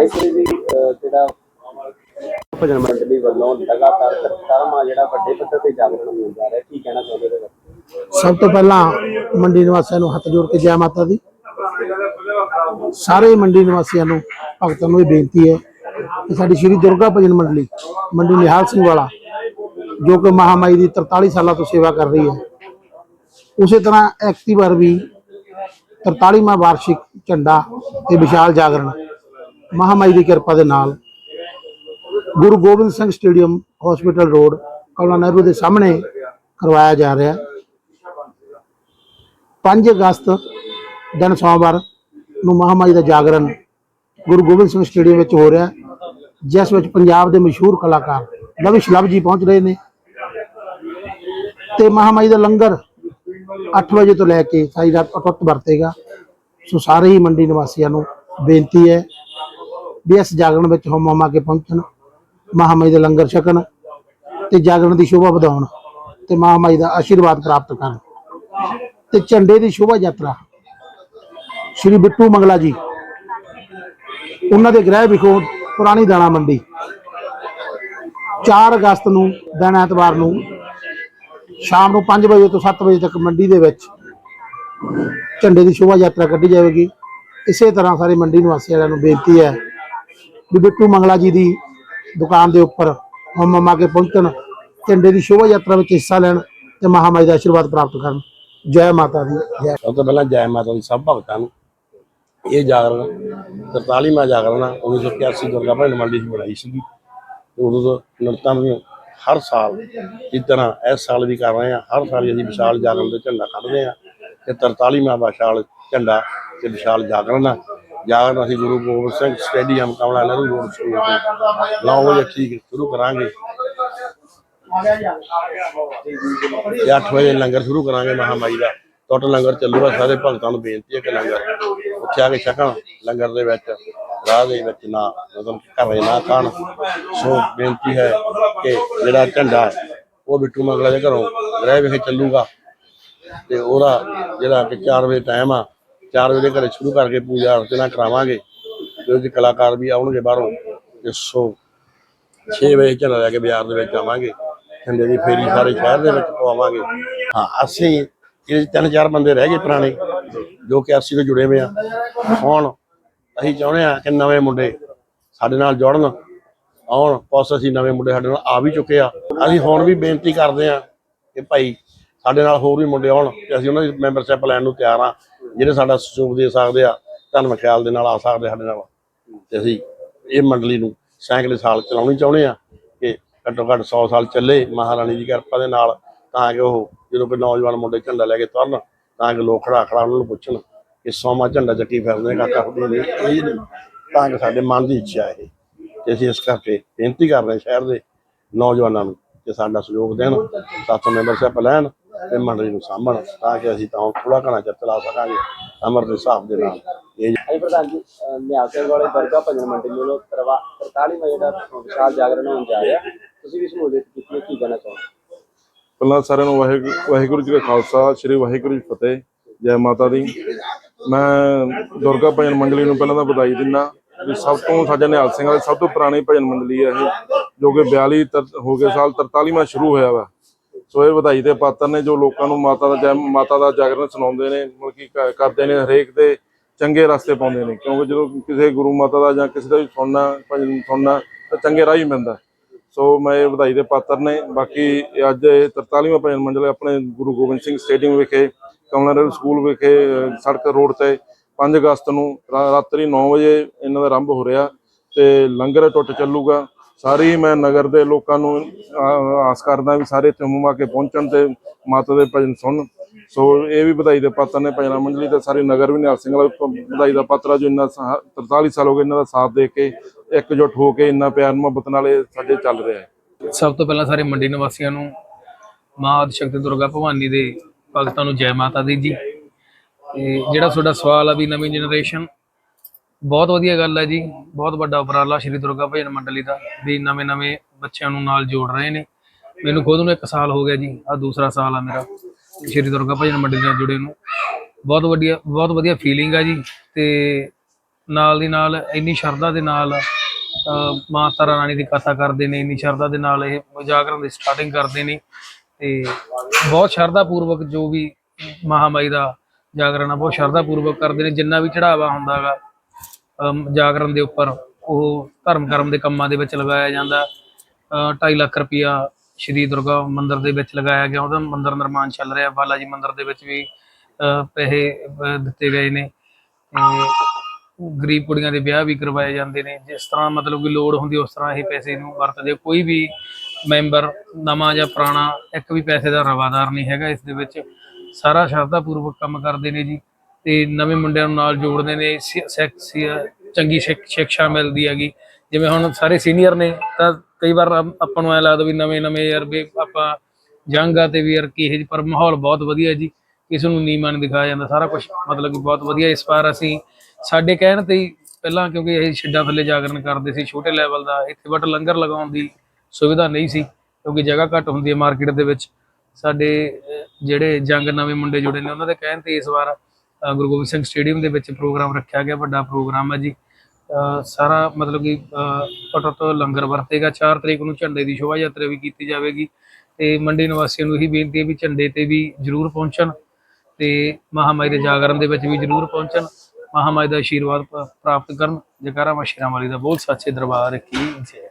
ਐਸੀ ਵੀ ਜਿਹੜਾ ਭਜਨ ਮੰਡਲੀ ਵੱਲੋਂ ਲਗਾਤਾਰ ਕਰਤਾਰਮਾ ਜਿਹੜਾ ਵੱਡੇ ਪੱਧਰ ਤੇ ਜਾਗਰਣ ਹੋਣ ਜਾ ਰਿਹਾ, ਕੀ ਕਹਿਣਾ ਚਾਹੁੰਦੇ ਹੋ? ਸਭ ਤੋਂ ਪਹਿਲਾਂ ਮੰਡੀ ਨਿਵਾਸੀਆਂ ਨੂੰ ਹੱਥ ਜੋੜ ਕੇ ਜੈ ਮਾਤਾ ਦੀ। ਸਾਰੇ ਮੰਡੀ ਨਿਵਾਸੀਆਂ ਨੂੰ, ਭਗਤਾਂ ਨੂੰ ਇਹ ਬੇਨਤੀ ਹੈ ਕਿ ਸਾਡੀ ਸ਼੍ਰੀ ਦੁਰਗਾ ਭਜਨ ਮੰਡਲੀ, ਮੰਡੀ ਨਿਹਾਲ ਸਿੰਘ ਵਾਲਾ, ਜੋ ਕਿ ਮਹਾਮਾਈ ਦੀ 43 ਸਾਲਾਂ ਤੋਂ ਸੇਵਾ ਕਰ ਰਹੀ ਹੈ, ਉਸੇ ਤਰ੍ਹਾਂ ਐਕਤੀ ਵਾਰ ਵੀ 43ਵਾਂ ਵਾਰਸ਼ਿਕ ਝੰਡਾ ਤੇ ਵਿਸ਼ਾਲ ਜਾਗਰਣ। ਮਹਾਮਾਈ ਦੀ ਕਿਰਪਾ ਦੇ ਨਾਲ Guru Gobind Singh stadium hospital road Kamla Nehru ਦੇ ਸਾਹਮਣੇ ਕਰਵਾਇਆ ਜਾ ਰਿਹਾ ਹੈ। 5 ਅਗਸਤ ਦਿਨ ਸੋਮਵਾਰ ਨੂੰ ਮਹਾਮਾਈ ਦਾ ਜਾਗਰਣ ਗੁਰੂ ਗੋਬਿੰਦ ਸਿੰਘ ਸਟੇਡੀਅਮ ਵਿੱਚ ਹੋ ਰਿਹਾ ਜਿਸ ਵਿੱਚ ਪੰਜਾਬ ਦੇ ਮਸ਼ਹੂਰ ਕਲਾਕਾਰ ਲਵਿਸ਼ ਲਵ ਜੀ ਪਹੁੰਚ ਰਹੇ ਨੇ ਤੇ ਮਹਾਮਾਈ ਦਾ ਲੰਗਰ 8 ਵਜੇ ਤੋਂ ਲੈ ਕੇ ਸਾਰੀ ਰਾਤ ਅਟੁੱਟ ਵਰਤੇਗਾ। ਸੋ ਸਾਰੇ ਹੀ ਮੰਡੀ ਨਿਵਾਸੀਆਂ ਨੂੰ ਬੇਨਤੀ ਹੈ ਵੀ ਇਸ ਜਾਗਰਣ ਵਿੱਚ ਹਮ ਹਮਾ ਕੇ ਪਹੁੰਚਣ, ਮਹਾਮਾਈ ਦੇ ਲੰਗਰ ਛਕਣ ਤੇ ਜਾਗਰਣ ਦੀ ਸ਼ੋਭਾ ਵਧਾਉਣ ਤੇ ਮਹਾਮਾਈ ਦਾ ਆਸ਼ੀਰਵਾਦ ਪ੍ਰਾਪਤ ਕਰਨ। ਤੇ ਝੰਡੇ ਦੀ ਸ਼ੋਭਾ ਯਾਤਰਾ, ਸ਼੍ਰੀ ਬਿੱਟੂ ਮੰਗਲਾ ਜੀ, ਉਹਨਾਂ ਦੇ ਗ੍ਰਹਿ ਵਿਖੋ ਪੁਰਾਣੀ ਦਾਣਾ ਮੰਡੀ 4 ਅਗਸਤ ਨੂੰ, ਦਿਨ ਐਤਵਾਰ ਨੂੰ ਸ਼ਾਮ ਨੂੰ 5 ਵਜੇ ਤੋਂ 7 ਵਜੇ ਤੱਕ ਮੰਡੀ ਦੇ ਵਿੱਚ ਝੰਡੇ ਦੀ ਸ਼ੋਭਾ ਯਾਤਰਾ ਕੱਢੀ ਜਾਵੇਗੀ। ਇਸੇ ਤਰ੍ਹਾਂ ਸਾਰੇ ਮੰਡੀ ਨਿਵਾਸੀ ਵਾਲਿਆਂ ਨੂੰ ਬੇਨਤੀ ਹੈ ਵੀ ਬਿੱਟੂ ਮੰਗਲਾ ਜੀ ਦੀ ਦੁਕਾਨ ਦੇ ਉੱਪਰ ਹਮ ਕੇ ਪਹੁੰਚਣ, ਝੰਡੇ ਦੀ ਸ਼ੋਭਾ ਯਾਤਰਾ ਵਿੱਚ ਹਿੱਸਾ ਲੈਣ ਤੇ ਮਹਾਮਾਈ ਦਾ ਆਸ਼ੀਰਵਾਦ ਪ੍ਰਾਪਤ ਕਰਨ। ਜੈ ਮਾਤਾ ਦੀ, ਜੈ। ਸਭ ਤੋਂ ਪਹਿਲਾਂ ਜੈ ਮਾਤਾ ਦੀ, ਸਭ ਭਗਤਾਂ ਨੂੰ ਇਹ ਜਾਗਰਣ 43ਵਾਂ ਜਾਗਰਣ 1981 ਦੁਰਗਾ ਭਜਨ ਮੰਡੀ 'ਚ ਬਣਾਈ ਸੀਗੀ। ਉਦੋਂ ਤੋਂ ਨਿਰਤਮ ਵੀ ਹਰ ਸਾਲ ਇਸ ਤਰ੍ਹਾਂ ਇਸ ਸਾਲ ਵੀ ਕਰ ਰਹੇ ਆ ਹਰ ਸਾਲ ਅਸੀਂ ਵਿਸ਼ਾਲ ਜਾਗਰਣ ਦੇ ਝੰਡਾ ਕੱਢਦੇ ਆ ਤੇ 43ਵਾਂ ਵਿਸ਼ਾਲ ਝੰਡਾ ਤੇ ਵਿਸ਼ਾਲ ਜਾਗਰਣ ਆ ਜਾਗਰਣ ਅਸੀਂ Guru Gobind Singh stadium Kamla Nehru road school ਤੋਂ। 9 ਵਜੇ ਠੀਕ ਸ਼ੁਰੂ ਕਰਾਂਗੇ। ਤੇ 8 ਵਜੇ ਲੰਗਰ ਸ਼ੁਰੂ ਕਰਾਂਗੇ ਮਹਾਮਾਈ ਦਾ। ਟੋਟਲ ਲੰਗਰ ਚੱਲੂਗਾ, ਸਾਰੇ ਭਗਤਾਂ ਨੂੰ ਬੇਨਤੀ ਹੈ ਕਿ ਲੰਗਰ ਉੱਥੇ ਆ ਕੇ ਛਕਣ, ਲੰਗਰ ਦੇ ਵਿੱਚ। ਰਾਹ ਦੇ ਵਿੱਚ ਨਾ ਮਤਲਬ ਘਰੇ ਨਾ ਖਾਣ ਸੋ ਬੇਨਤੀ ਹੈ ਕਿ ਜਿਹੜਾ ਝੰਡਾ ਹੈ, ਉਹ ਬਿੱਟੂ ਮੰਗਲਾ ਦੇ ਘਰੋਂ ਗ੍ਰਹਿ ਵਿਖੇ ਚੱਲੂਗਾ। ਤੇ ਉਹਦਾ ਜਿਹੜਾ ਕਿ 4 ਵਜੇ ਟਾਈਮ ਆ 4 ਵਜੇ ਘਰੇ ਸ਼ੁਰੂ ਕਰਕੇ ਪੂਜਾ ਅਰਚਨਾ ਕਰਾਵਾਂਗੇ। ਤੇ ਉਹਦੇ ਕਲਾਕਾਰ ਵੀ ਆਉਣਗੇ ਬਾਹਰੋਂ। ਤੇ ਸੋ 6 ਵਜੇ ਝੰਡਾ ਲੈ ਕੇ ਬਾਜ਼ਾਰ ਦੇ ਵਿੱਚ ਆਵਾਂਗੇ। ਝੰਡੇ ਦੀ ਫੇਰੀ ਸਾਰੇ ਸ਼ਹਿਰ ਦੇ ਵਿੱਚ ਪਵਾਵਾਂਗੇ। ਹਾਂ ਅਸੀਂ ਇਹ ਤਿੰਨ ਚਾਰ ਬੰਦੇ ਰਹਿ ਗਏ ਪੁਰਾਣੇ ਜੋ ਕਿ ਅਸੀਂ ਤੋਂ ਜੁੜੇ ਹੋਏ ਆ। ਹੁਣ ਅਸੀਂ ਚਾਹੁੰਦੇ ਆ ਕਿ ਨਵੇਂ ਮੁੰਡੇ ਸਾਡੇ ਨਾਲ ਜੁੜਨ, ਆਉਣ ਪਲੱਸ ਅਸੀਂ ਨਵੇਂ ਮੁੰਡੇ ਸਾਡੇ ਨਾਲ ਆ ਵੀ ਚੁੱਕੇ ਆ। ਅਸੀਂ ਹੁਣ ਵੀ ਬੇਨਤੀ ਕਰਦੇ ਆ ਕਿ ਭਾਈ ਸਾਡੇ ਨਾਲ ਹੋਰ ਵੀ ਮੁੰਡੇ ਆਉਣ, ਤੇ ਅਸੀਂ ਉਹਨਾਂ ਦੀ ਮੈਂਬਰਸ਼ਿਪ ਲੈਣ ਨੂੰ ਤਿਆਰ ਆ ਜਿਹੜੇ ਸਾਡਾ ਸਹਿਯੋਗ ਦੇ ਸਕਦੇ ਆ ਧਰਮ ਖਿਆਲ ਦੇ ਨਾਲ ਆ ਸਕਦੇ ਸਾਡੇ ਨਾਲ। ਤੇ ਅਸੀਂ ਇਹ ਮੰਡਲੀ ਨੂੰ ਸੈਂਕੜੇ ਸਾਲ ਚਲਾਉਣੀ ਚਾਹੁੰਦੇ ਆ ਕਿ ਘੱਟੋ ਘੱਟ 100 ਸਾਲ ਚੱਲੇ ਮਹਾਰਾਣੀ ਦੀ ਕਿਰਪਾ ਦੇ ਨਾਲ, ਤਾਂ ਕਿ ਉਹ ਜਦੋਂ ਕੋਈ ਨੌਜਵਾਨ ਮੁੰਡੇ ਝੰਡਾ ਲੈ ਕੇ ਤੁਰਨ, ਤਾਂ ਕਿ ਲੋਕ ਖੜਾ ਖੜਾ ਉਹਨਾਂ ਨੂੰ ਪੁੱਛਣ। ਕਿ ਸੋਮਾ ਝੰਡਾ ਚੱਕੀ ਫਿਰਦੇ ਕਾਕਾ ਹੁੰਦੇ ਨੇ ਇਹ ਨਹੀਂ। ਤਾਂ ਕਿ ਸਾਡੇ ਮਨ ਦੀ ਇੱਛਾ ਇਹ ਤੇ ਅਸੀਂ ਇਸ ਕਰਕੇ ਬੇਨਤੀ ਕਰ ਰਹੇ ਸ਼ਹਿਰ ਦੇ ਨੌਜਵਾਨਾਂ ਨੂੰ ਕਿ ਸਾਡਾ ਸਹਿਯੋਗ ਦੇਣ ਸਾਥੋਂ ਮੈਂਬਰਸ਼ਿਪ ਲੈਣ ਤੇ ਮੰਡਲੀ ਨੂੰ ਸਾਂਭਣ ਤਾਂ ਕਿ ਅਸੀਂ ਤਾਂ ਥੋੜਾ ਘਣਾ ਚਿਰ ਚਲਾ ਸਕਾਂਗੇ ਅਮਰ ਦੇ ਹਿਸਾਬ ਦੇ ਨਾਲ। ਇਹ ਅਜੀ ਪ੍ਰਧਾਨ ਜੀ ਸਿੰਘ ਵਾਲੇ ਦੁਰਗਾ ਭਜਨ ਮੰਡਲੀ ਵੱਲੋਂ 43ਵਾਂ ਜਿਹੜਾ ਵਿਸ਼ਾਲ ਜਾਗਰਣ ਹੋਣ ਜਾ ਰਿਹਾ। ਤੁਸੀਂ ਵੀ ਸਮੂਲੀਅਤ ਕੀਤੀ ਕੀ ਕਹਿਣਾ ਚਾਹੁੰਦੇ ਪਹਿਲਾਂ ਸਾਰਿਆਂ ਨੂੰ ਵਾਹਿਗੁਰੂ ਵਾਹਿਗੁਰੂ ਜੀ ਕਾ ਖਾਲਸਾ ਸ੍ਰੀ ਵਾਹਿਗੁਰੂ ਜੀ ਫਤਿਹ ਜੈ ਮਾਤਾ ਦੀ। ਮੈਂ ਦੁਰਗਾ ਭਜਨ ਮੰਡਲੀ ਨੂੰ ਪਹਿਲਾਂ ਤਾਂ ਵਧਾਈ ਦਿੰਦਾ ਵੀ ਸਭ ਤੋਂ ਸਾਡੇ ਨਿਹਾਲ ਸਿੰਘ ਵਾਲੇ ਸਭ ਤੋਂ ਪੁਰਾਣੀ ਭਜਨ ਮੰਡਲੀ ਹੈ ਇਹ, ਜੋ ਕਿ 42 ਤਰ- ਹੋ ਗਏ ਸਾਲ 43ਵਾਂ ਸ਼ੁਰੂ ਹੋਇਆ ਵਾ। ਸੋ ਇਹ ਵਧਾਈ ਦੇ ਪਾਤਰ ਨੇ ਜੋ ਲੋਕਾਂ ਨੂੰ ਮਾਤਾ ਦਾ ਜੈ, ਮਾਤਾ ਦਾ ਜਾਗਰਣ ਸੁਣਾਉਂਦੇ ਨੇ, ਮਤਲਬ ਕਿ ਕ- ਕਰਦੇ ਨੇ, ਹਰੇਕ ਦੇ ਚੰਗੇ ਰਸਤੇ ਪਾਉਂਦੇ ਨੇ। ਕਿਉਂਕਿ ਜਦੋਂ ਕਿਸੇ ਗੁਰੂ ਮਾਤਾ ਦਾ ਜਾਂ ਕਿਸੇ ਦਾ ਵੀ ਸੁਣਨਾ, ਭਜਨ ਸੁਣਨਾ, ਤਾਂ ਚੰਗੇ ਰਾਹ ਹੀ ਮਿਲਦਾ ਸੋ ਮੈਂ ਇਹ ਵਧਾਈ ਦੇ ਪਾਤਰ ਨੇ, ਬਾਕੀ ਅੱਜ ਇਹ 43ਵਾਂ ਭਜਨ ਮੰਡਲ ਆਪਣੇ ਗੁਰੂ ਗੋਬਿੰਦ ਸਿੰਘ ਸਟੇਡੀਅਮ ਵਿਖੇ ਕਮਲਾ ਸਕੂਲ ਵਿਖੇ ਸੜਕ ਰੋਡ ਤੇ 5 ਅਗਸਤ ਨੂੰ ਰਾਤਰੀ 9 ਵਜੇ ਇਹਨਾਂ ਦਾ ਆਰੰਭ ਹੋ ਰਿਹਾ ਤੇ ਲੰਗਰ ਟੁੱਟ ਚੱਲੂਗਾ। ਸਾਰੀ ਮੈਂ ਨਗਰ ਦੇ ਲੋਕਾਂ ਨੂੰ ਆਸ ਕਰਦਾ ਵੀ ਸਾਰੇ ਇੱਥੇ ਕੇ ਪਹੁੰਚਣ ਤੇ ਮਾਤਾ ਦੇ ਭਜਨ ਸੁਣਨ। ਸੋ ਇਹ ਵੀ ਵਧਾਈ ਦੇ ਪਾਤਰ ਨੇ, ਭਜਨਾ ਮੰਡਲੀ ਤੇ ਸਾਰੇ ਨਗਰ ਵੀ ਨਿਹਾਲ ਸਿੰਘ ਵਧਾਈ ਦਾ ਪਾਤਰ ਆ, ਜੋ ਇੰਨਾ ਸਾ- 43 ਸਾਲ ਹੋ ਗਏ ਇਹਨਾਂ ਦਾ ਸਾਥ ਦੇ ਕੇ, ਇਕਜੁੱਟ ਹੋ ਕੇ ਇੰਨਾ ਪਿਆਰ ਮੁਹੱਬਤ ਨਾਲ ਇਹ ਸਾਡੇ ਚੱਲ ਰਿਹਾ ਹੈ। ਸਭ ਤੋਂ ਪਹਿਲਾਂ ਸਾਰੇ ਮੰਡੀ ਨਿਵਾਸੀਆਂ ਨੂੰ ਮਾਂ ਆਦਿ ਸ਼ਕਤੀ ਦੁਰਗਾ ਭਵਾਨੀ ਦੇ ਭਗਤਾਂ ਨੂੰ ਜੈ ਮਾਤਾ ਦੀ ਜੀ। ਤੇ ਜਿਹੜਾ ਤੁਹਾਡਾ ਸਵਾਲ ਆ ਵੀ ਨਵੀਂ ਜਨਰੇਸ਼ਨ ਬਹੁਤ ਵਧੀਆ ਗੱਲ ਹੈ ਜੀ। ਬਹੁਤ ਵੱਡਾ ਉਪਰਾਲਾ ਸ਼੍ਰੀ ਦੁਰਗਾ ਭਜਨ ਮੰਡਲੀ ਦਾ ਵੀ ਨਵੇਂ ਨਵੇਂ ਬੱਚਿਆਂ ਨੂੰ ਨਾਲ ਜੋੜ ਰਹੇ ਨੇ। ਮੈਨੂੰ ਖੁਦ ਨੂੰ ਇੱਕ ਸਾਲ ਹੋ ਗਿਆ ਜੀ ਆ ਦੂਸਰਾ ਸਾਲ ਆ ਮੇਰਾ ਸ਼੍ਰੀ ਦੁਰਗਾ ਭਜਨ ਮੰਡਲੀ ਨਾਲ ਜੁੜੇ ਨੂੰ। ਬਹੁਤ ਵਧੀਆ ਬਹੁਤ ਵਧੀਆ ਫੀਲਿੰਗ ਆ ਜੀ। ਤੇ ਨਾਲ ਦੀ ਨਾਲ ਇੰਨੀ ਸ਼ਰਧਾ ਦੇ ਨਾਲ ਅਹ, ਮਾਂ ਤਾਰਾ ਰਾਣੀ ਦੀ ਕਥਾ ਕਰਦੇ ਨੇ ਇੰਨੀ ਸ਼ਰਧਾ ਦੇ ਨਾਲ ਇਹ ਜਾਗਰਣ ਦੀ ਸਟਾਰਟਿੰਗ ਕਰਦੇ ਨੇ। ਤੇ ਬਹੁਤ ਸ਼ਰਧਾ ਪੂਰਵਕ ਜੋ ਵੀ ਮਹਾਮਾਈ ਦਾ ਜਾਗਰਣ ਆ, ਬਹੁਤ ਸ਼ਰਧਾ ਪੂਰਵਕ ਕਰਦੇ ਨੇ, ਜਿੰਨਾ ਵੀ ਚੜਾਵਾ ਹੁੰਦਾਗਾ ਜਾਗਰਣ ਦੇ ਉੱਪਰ, ਉਹ ਧਰਮ ਕਰਮ ਦੇ ਕੰਮਾਂ ਦੇ ਵਿੱਚ ਲਗਾਇਆ ਜਾਂਦਾ। 2.5 ਲੱਖ ਰੁਪਇਆ ਸ਼੍ਰੀ ਦੁਰਗਾ ਮੰਦਿਰ ਦੇ ਵਿੱਚ ਲਗਾਇਆ ਗਿਆ, ਉਹਦਾ ਮੰਦਿਰ ਨਿਰਮਾਣ ਚੱਲ ਰਿਹਾ। ਬਾਲਾ ਜੀ ਮੰਦਿਰ ਦੇ ਵਿੱਚ ਵੀ ਪੈਸੇ ਦਿੱਤੇ ਗਏ ਨੇ ਤੇ ਗਰੀਬ ਕੁੜੀਆਂ ਦੇ ਵਿਆਹ ਵੀ ਕਰਵਾਏ ਜਾਂਦੇ ਨੇ। ਜਿਸ ਤਰ੍ਹਾਂ ਮਤਲਬ ਕਿ ਲੋੜ ਹੁੰਦੀ, ਉਸ ਤਰ੍ਹਾਂ ਇਹ ਪੈਸੇ ਨੂੰ ਵਰਤਦੇ ਕੋਈ ਵੀ ਮੈਂਬਰ, ਨਵਾਂ ਜਾਂ ਪੁਰਾਣਾ, ਇੱਕ ਵੀ ਪੈਸੇ ਦਾ ਰਵਾਦਾਰ ਨਹੀਂ ਹੈਗਾ ਇਸ ਦੇ ਵਿੱਚ। ਸਾਰਾ ਸ਼ਰਧਾ ਪੂਰਵਕ ਕੰਮ ਕਰਦੇ ਨੇ ਜੀ ਤੇ ਨਵੇਂ ਮੁੰਡਿਆਂ ਨੂੰ ਨਾਲ ਜੋੜਦੇ ਨੇ। ਸਿ- ਸਿ- ਸਿ- ਚੰਗੀ ਸਿੱਖਿਆ ਮਿਲਦੀ ਹੈਗੀ। ਜਿਵੇਂ ਹੁਣ ਸਾਰੇ ਸੀਨੀਅਰ ਨੇ, ਤਾਂ ਕਈ ਵਾਰ ਆਪਾਂ ਨੂੰ ਐ ਲੱਗਦਾ ਵੀ ਨਵੇਂ ਨਵੇਂ ਯਾਰ ਵੀ ਆਪਾਂ ਜੰਗ ਆ ਤੇ ਵੀ ਯਾਰ ਕੀ ਇਹ ਪਰ ਮਾਹੌਲ ਬਹੁਤ ਵਧੀਆ ਜੀ। ਕਿਸੇ ਨੂੰ ਨੀਵਾਂ ਨਹੀਂ ਦਿਖਾਇਆ ਜਾਂਦਾ। ਸਾਰਾ ਕੁਝ ਮਤਲਬ ਕਿ ਬਹੁਤ ਵਧੀਆ ਇਸ ਵਾਰ ਅਸੀਂ, ਸਾਡੇ ਕਹਿਣ ਤੇ ਹੀ ਪਹਿਲਾਂ ਕਿਉਂਕਿ ਇਹ ਛੱਡਾਂ ਥੱਲੇ ਜਾਗਰਣ ਕਰਦੇ ਸੀ, ਛੋਟੇ ਲੈਵਲ ਦਾ, ਇੱਥੇ ਬਟ ਲੰਗਰ ਲਗਾਉਣ ਦੀ ਸੁਵਿਧਾ ਨਹੀਂ ਸੀ, ਕਿਉਂਕਿ ਜਗ੍ਹਾ ਘੱਟ ਹੁੰਦੀ ਹੈ ਮਾਰਕੀਟ ਦੇ ਵਿੱਚ। ਸਾਡੇ ਜਿਹੜੇ ਜੰਗ ਨਵੇਂ ਮੁੰਡੇ ਜੁੜੇ ਨੇ, ਉਹਨਾਂ ਦੇ ਕਹਿਣ ਤੇ ਇਸ ਵਾਰ ਗੁਰੂ ਗੋਬਿੰਦ ਸਿੰਘ ਸਟੇਡੀਅਮ ਦੇ ਵਿੱਚ ਪ੍ਰੋਗਰਾਮ ਰੱਖਿਆ ਗਿਆ, ਵੱਡਾ ਪ੍ਰੋਗਰਾਮ ਹੈ ਜੀ। ਸਾਰਾ ਮਤਲਬ ਕਿ ਟੋਟਲ ਤੋਂ ਲੰਗਰ ਵਰਤੇਗਾ। 4 ਤਰੀਕ ਨੂੰ ਝੰਡੇ ਦੀ ਸ਼ੋਭਾ ਯਾਤਰਾ ਵੀ ਕੀਤੀ ਜਾਵੇਗੀ ਤੇ ਮੰਡੀ ਨਿਵਾਸੀਆਂ ਨੂੰ ਇਹੀ ਬੇਨਤੀ ਹੈ ਵੀ ਝੰਡੇ ਤੇ ਵੀ ਜਰੂਰ ਪਹੁੰਚਣ ਤੇ ਮਹਾਮਾਈ ਦੇ ਜਾਗਰਣ ਦੇ ਵਿੱਚ ਵੀ ਜਰੂਰ ਪਹੁੰਚਣ। ਮਹਾਮਾਈ ਦਾ ਆਸ਼ੀਰਵਾਦ ਪ੍ਰਾਪਤ ਕਰਨ। ਜਕਾਰਾ ਮਸ਼ੀਰਾਂ ਵਾਲੀ ਦਾ ਬਹੁਤ ਸੱਚੇ ਦਰਬਾਰ ਕੀ ਜੈ।